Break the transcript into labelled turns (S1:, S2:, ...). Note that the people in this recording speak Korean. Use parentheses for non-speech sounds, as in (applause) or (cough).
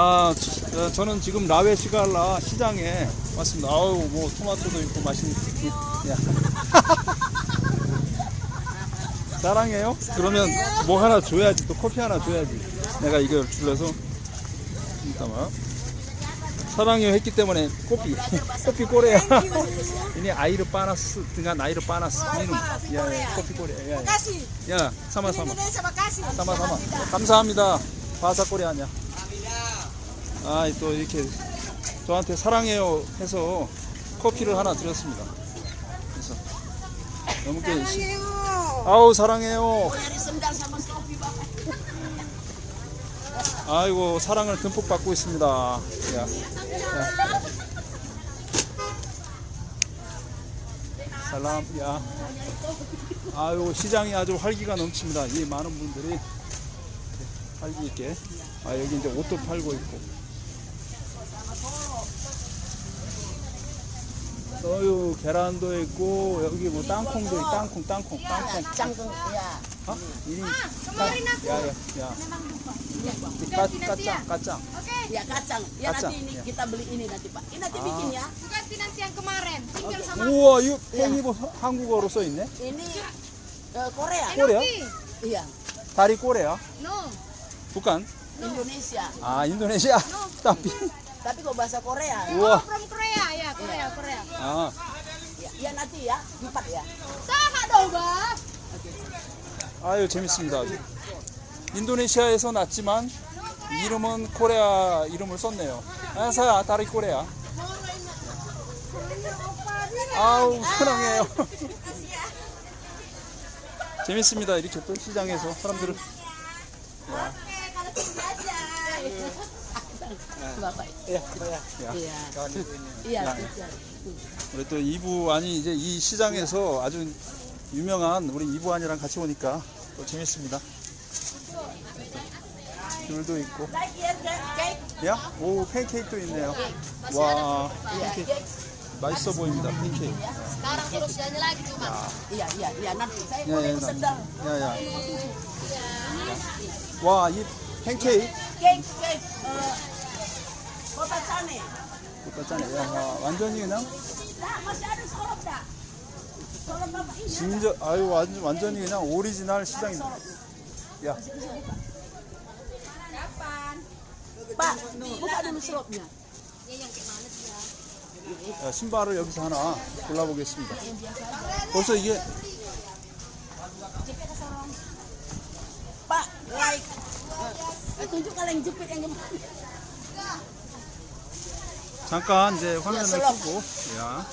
S1: 아, 저- 저는 지금 라웨 시갈라 시장에 왔습니다. 아우, 뭐 토마토도 있고 맛있는. 야. (laughs) 사랑해요? 그러면 뭐 하나 줘야지. 또 커피 하나 줘야지. 내가 이걸 줄여서 잠깐만. 사랑해요 했기 때문에 커피 (laughs) 커피 꼬레야. ini air panas dengan air panas minum. Ya, ya, 커피 꼬레. 야, 야. 야, sama-sama.
S2: Indonesia makasih.
S1: sama-sama. 감사합니다. 바사 코리아냐. 아, 또 이렇게 저한테 사랑해요 해서 커피를 하나 드렸습니다. 그래서 너무 게
S2: Sarangiyo.
S1: 아우 사랑해요. 아이고 사랑을 듬뿍 받고 있습니다. 야, 야. 살람, 야. 아유 시장이 아주 활기가 넘칩니다. 이 많은 분들이 활기 있게. 아 여기 이제 옷도 팔고 있고. 어유 계란도 있고 여기 뭐 땅콩도 있고 땅콩 땅콩 땅콩
S2: Cangkeng ya.
S1: 어? ini 야야 야. 까, 까짱 까짱
S2: Ya kacang. Ya
S1: Kacang,
S2: nanti ini
S1: ya.
S2: kita beli ini nanti Pak. Ini nanti
S1: Ah.
S2: bikin ya.
S3: Ganti nanti yang kemarin, tinggal sama
S1: 우와 이거 팽이버 한국어로 써 있네
S2: Ini eh, Korea.
S1: 꼬레야?
S2: Iya.
S1: 다리 꼬레야
S3: No,
S1: 북한
S2: Indonesia.
S1: 아 인도네시아 따비
S2: Tapi kok bahasa Korea?
S1: 우와
S3: from Korea ya, Korea, Korea.
S1: 아
S2: Ya, ya nanti ya. Empat ya.
S3: Sama dong, Bang.
S1: 아유 재밌습니다 인도네시아에서 났지만 이름은 코레아 이름을 썼네요 아사야 다리 꼬레야 아우 사랑해요 재밌습니다 이렇게 또 시장에서 사람들을
S2: Bapak.
S1: 야, 야, 야.
S2: Iya.
S1: Ya.
S2: Iya. iya.
S1: 우리 또 이부 아니 이제 이 시장에서 아주 유명한 우리 이부 안이랑 같이 오니까 또 재밌습니다. 귤도 있고. 야, 오 팬케이크도 있네요. 와, 팬케이크. 맛있어 보입니다. 팬케이크.
S3: Sekarang jalan lagi cuma.
S2: Iya, iya, iya. Nanti saya
S1: 야,
S2: mau
S1: 야,
S2: yang sendal.
S1: 야, 야. 와, 이 팬케이크.
S2: Cake, cake. eh,
S1: 똑같잖아요. 야, 와, 완전히 그냥. 진저, 아유 완전 완전히 그냥 오리지널 시장입니다. 야. 야, 신발을 여기서 하나 골라보겠습니다. 벌써 이게.
S2: Eh, gimana.
S1: 잠깐 이제 화면을. 끄고 야